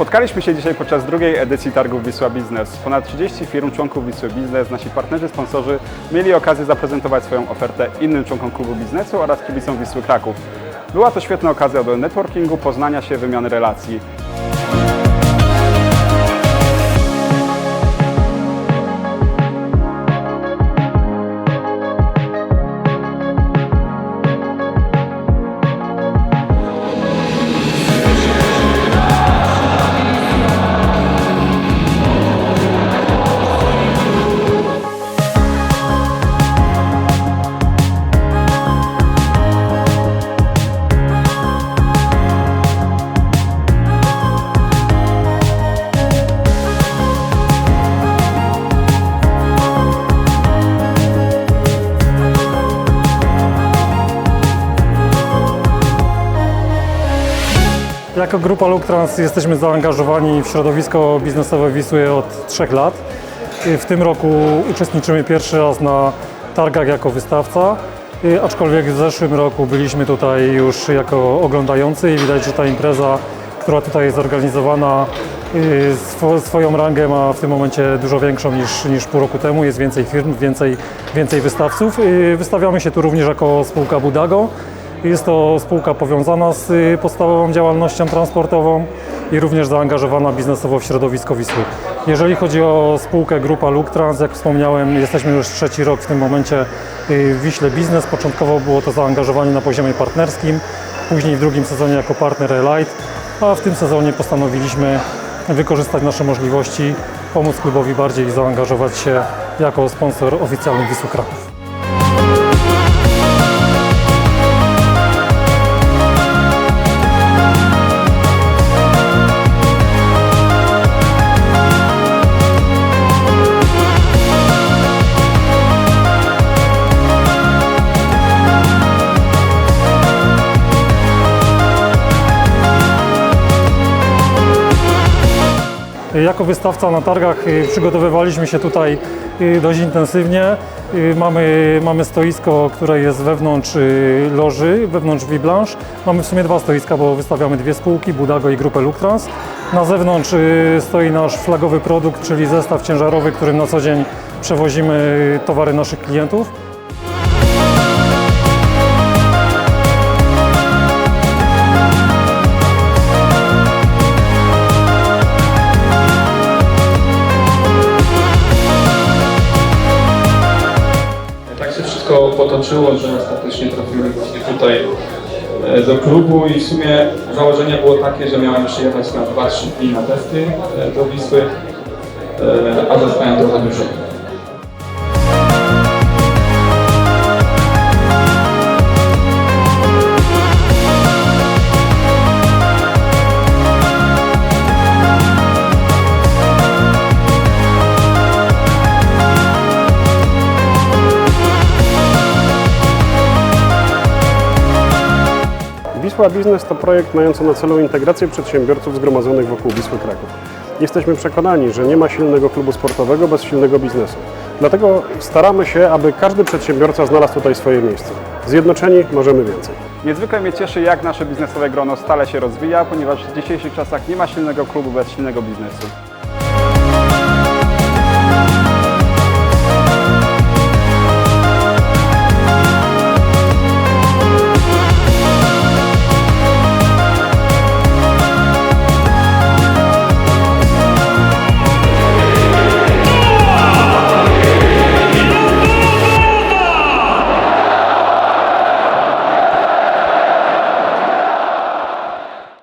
Spotkaliśmy się dzisiaj podczas drugiej edycji targów Wisła Biznes. Ponad 30 firm członków Wisły Biznes, nasi partnerzy, sponsorzy mieli okazję zaprezentować swoją ofertę innym członkom klubu biznesu oraz kibicom Wisły Kraków. Była to świetna okazja do networkingu, poznania się, wymiany relacji. Jako grupa Luktrans jesteśmy zaangażowani w środowisko biznesowe Wisły od trzech lat. W tym roku uczestniczymy pierwszy raz na targach jako wystawca, aczkolwiek w zeszłym roku byliśmy tutaj już jako oglądający i widać, że ta impreza, która tutaj jest zorganizowana, y, swo, swoją rangę ma w tym momencie dużo większą niż, niż pół roku temu. Jest więcej firm, więcej, więcej wystawców. Y, Wystawiamy się tu również jako spółka Budago. Jest to spółka powiązana z y, podstawową działalnością transportową i również zaangażowana biznesowo w środowisko Wisły. Jeżeli chodzi o spółkę Grupa Luktrans, jak wspomniałem, jesteśmy już trzeci rok w tym momencie y, w Wiśle Biznes. Początkowo było to zaangażowanie na poziomie partnerskim, później w drugim sezonie jako partner Elite, a w tym sezonie postanowiliśmy wykorzystać nasze możliwości, pomóc klubowi bardziej i zaangażować się jako sponsor oficjalny Wisły Kraków. Jako wystawca na targach y, przygotowywaliśmy się tutaj y, dość intensywnie. Y, Mamy, mamy stoisko, które jest wewnątrz loży, wewnątrz Viblanche. Mamy w sumie dwa stoiska, bo wystawiamy dwie spółki, Budago i grupę Luktrans. Na zewnątrz stoi nasz flagowy produkt, czyli zestaw ciężarowy, którym na co dzień przewozimy towary naszych klientów. Potoczyło, że ostatecznie trafimy właśnie tutaj e, do klubu i w sumie założenie było takie, że miałem przyjechać na 2-3 dni na testy e, do Wisły, e, a zostałem trochę dłużej. Wisła Biznes to projekt mający na celu integrację przedsiębiorców zgromadzonych wokół Wisły Kraków. Jesteśmy przekonani, że nie ma silnego klubu sportowego bez silnego biznesu. Dlatego staramy się, aby każdy przedsiębiorca znalazł tutaj swoje miejsce. Zjednoczeni możemy więcej. Niezwykle mnie cieszy, jak nasze biznesowe grono stale się rozwija, ponieważ w dzisiejszych czasach nie ma silnego klubu bez silnego biznesu.